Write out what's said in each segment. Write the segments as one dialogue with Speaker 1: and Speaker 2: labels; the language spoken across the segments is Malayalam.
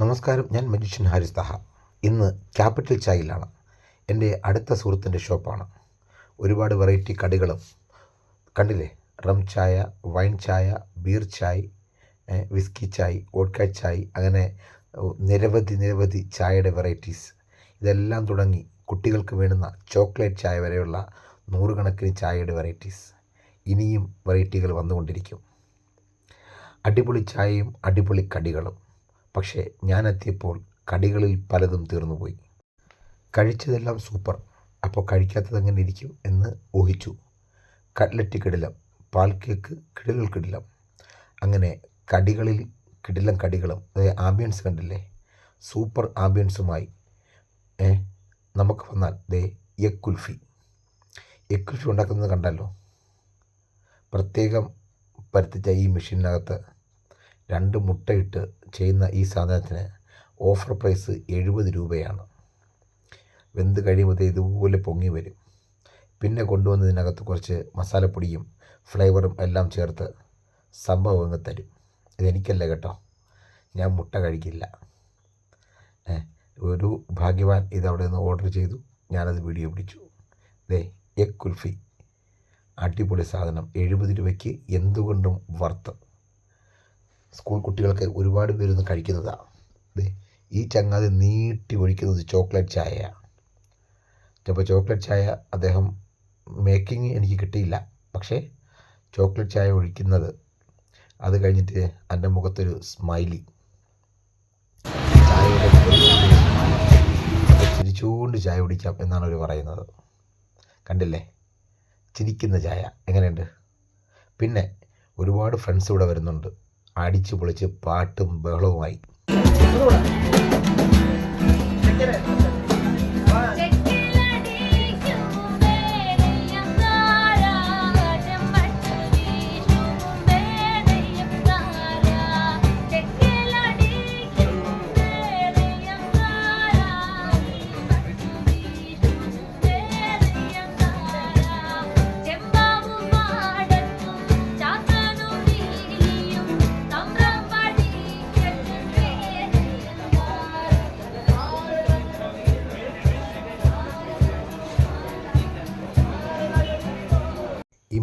Speaker 1: നമസ്കാരം ഞാൻ മജീഷ്യൻ ഹാരിസ് തഹ. ഇന്ന് ക്യാപിറ്റൽ ചായയിലാണ്. എന്റെ അടുത്ത സുഹൃത്തിന്റെ ഷോപ്പാണ്. ഒരുപാട് വെറൈറ്റി കടികളും. കണ്ടില്ലേ? റം ചായ വൈൻ ചായ ബീർ ചായ് വിസ്കി ചായ് വോഡ്ക ചായ് അങ്ങനെ നിരവധി നിരവധി ചായയുടെ വെറൈറ്റീസ്. ഇതെല്ലാം തുടങ്ങി കുട്ടികൾക്ക് വേണ്ടുന്ന ചോക്ലേറ്റ് ചായ വരെയുള്ള നൂറുകണക്കിന് ചായയുടെ വെറൈറ്റീസ്. ഇനിയും വെറൈറ്റികൾ വന്നുകൊണ്ടിരിക്കും. അടിപൊളി ചായയും അടിപൊളി കടികളും. പക്ഷേ ഞാൻ എത്തിയപ്പോൾ കടികളിൽ പലതും തീർന്നുപോയി. കഴിച്ചതെല്ലാം സൂപ്പർ. അപ്പോൾ കഴിക്കാത്തത് എങ്ങനെ ഇരിക്കും എന്ന് ഊഹിച്ചു. കട്ലറ്റ് കിടിലം പാൽ കേക്ക് കിടിലൽ കിടിലം. അങ്ങനെ കടികളിൽ കിടിലം കടികളും അതായത് ആംബിയൻസ് കണ്ടില്ലേ? സൂപ്പർ ആംബിയൻസുമായി നമുക്ക് വന്നാൽ ദേ എഗ് കുൽഫി. എഗ് കുൽഫി ഉണ്ടാക്കുന്നത് കണ്ടല്ലോ പ്രത്യേകം പരത്തിച്ച ഈ മെഷീനകത്ത് രണ്ട് മുട്ടയിട്ട് ചെയ്യുന്ന ഈ സാധനത്തിന് ഓഫർ പ്രൈസ് എഴുപത് രൂപയാണ്. വെന്ത് കഴിയുമ്പോൾ ഇതുപോലെ പൊങ്ങി വരും. പിന്നെ കൊണ്ടുവന്നതിനകത്ത് കുറച്ച് മസാലപ്പൊടിയും ഫ്ലേവറും എല്ലാം ചേർത്ത് സംഭവം അങ്ങ് തരും. ഇതെനിക്കല്ല കേട്ടോ. ഞാൻ മുട്ട കഴിക്കില്ല. ഒരു ഭാഗ്യവാൻ ഇത് അവിടെ നിന്ന് ഓർഡർ ചെയ്തു. ഞാനത് വീഡിയോ പിടിച്ചു. ദേ എഗ് കുൽഫി. അടിപൊളി സാധനം. എഴുപത് രൂപയ്ക്ക് എന്തുകൊണ്ടും വർത്ത് സ്കൂൾ കുട്ടികൾക്ക് ഒരുപാട് പേരൊന്നും കഴിക്കുന്നതാണ് ഈ ചങ്ങാതി നീട്ടി ഒഴിക്കുന്നത് ചോക്ലേറ്റ് ചായയാണ് അപ്പോൾ ചോക്ലേറ്റ് ചായ അദ്ദേഹം മേക്കിംഗ് എനിക്ക് കിട്ടിയില്ല. പക്ഷേ ചോക്ലേറ്റ് ചായ ഒഴിക്കുന്നത് അത് കഴിഞ്ഞിട്ട് എന്റെ മുഖത്തൊരു സ്മൈലി. ചിരിച്ചുകൊണ്ട് ചായ കുടിക്കാം എന്നാണ് അവർ പറയുന്നത്. കണ്ടില്ലേ? ചിരിക്കുന്ന ചായ. എങ്ങനെയുണ്ട്? പിന്നെ ഒരുപാട് ഫ്രണ്ട്സ് ഇവിടെ വരുന്നുണ്ട്. അടിച്ചു പൊളിച്ച് പാട്ടും ബഹളവുമായി.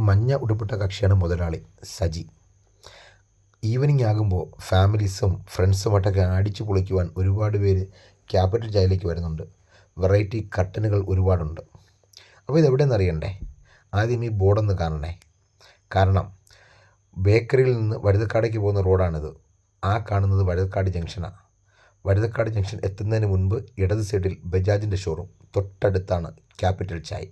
Speaker 1: മഞ്ഞ ഉടുപ്പിട്ട കക്ഷിയാണ് മുതലാളി സജി. ഈവനിങ് ആകുമ്പോൾ ഫാമിലീസും ഫ്രണ്ട്സുമായിട്ടൊക്കെ അടിച്ചു പൊളിക്കുവാൻ ഒരുപാട് പേര് ക്യാപിറ്റൽ ജയിലേക്ക് വരുന്നുണ്ട്. വെറൈറ്റി കട്ടനുകൾ ഒരുപാടുണ്ട്. അപ്പോൾ ഇതെവിടെയെന്ന് അറിയണ്ടേ? ആദ്യം ഈ ബോർഡൊന്ന് കാണണേ. കാരണം ബേക്കറിയിൽ നിന്ന് വഴുതക്കാടേക്ക് പോകുന്ന റോഡാണിത്. ആ കാണുന്നത് വഴുതക്കാട് ജംഗ്ഷനാണ് വഴുതക്കാട് ജംഗ്ഷൻ എത്തുന്നതിന് മുൻപ് ഇടത് സൈഡിൽ ബജാജിന്റെ ഷോറൂം. തൊട്ടടുത്താണ് ക്യാപിറ്റൽ ചായ്.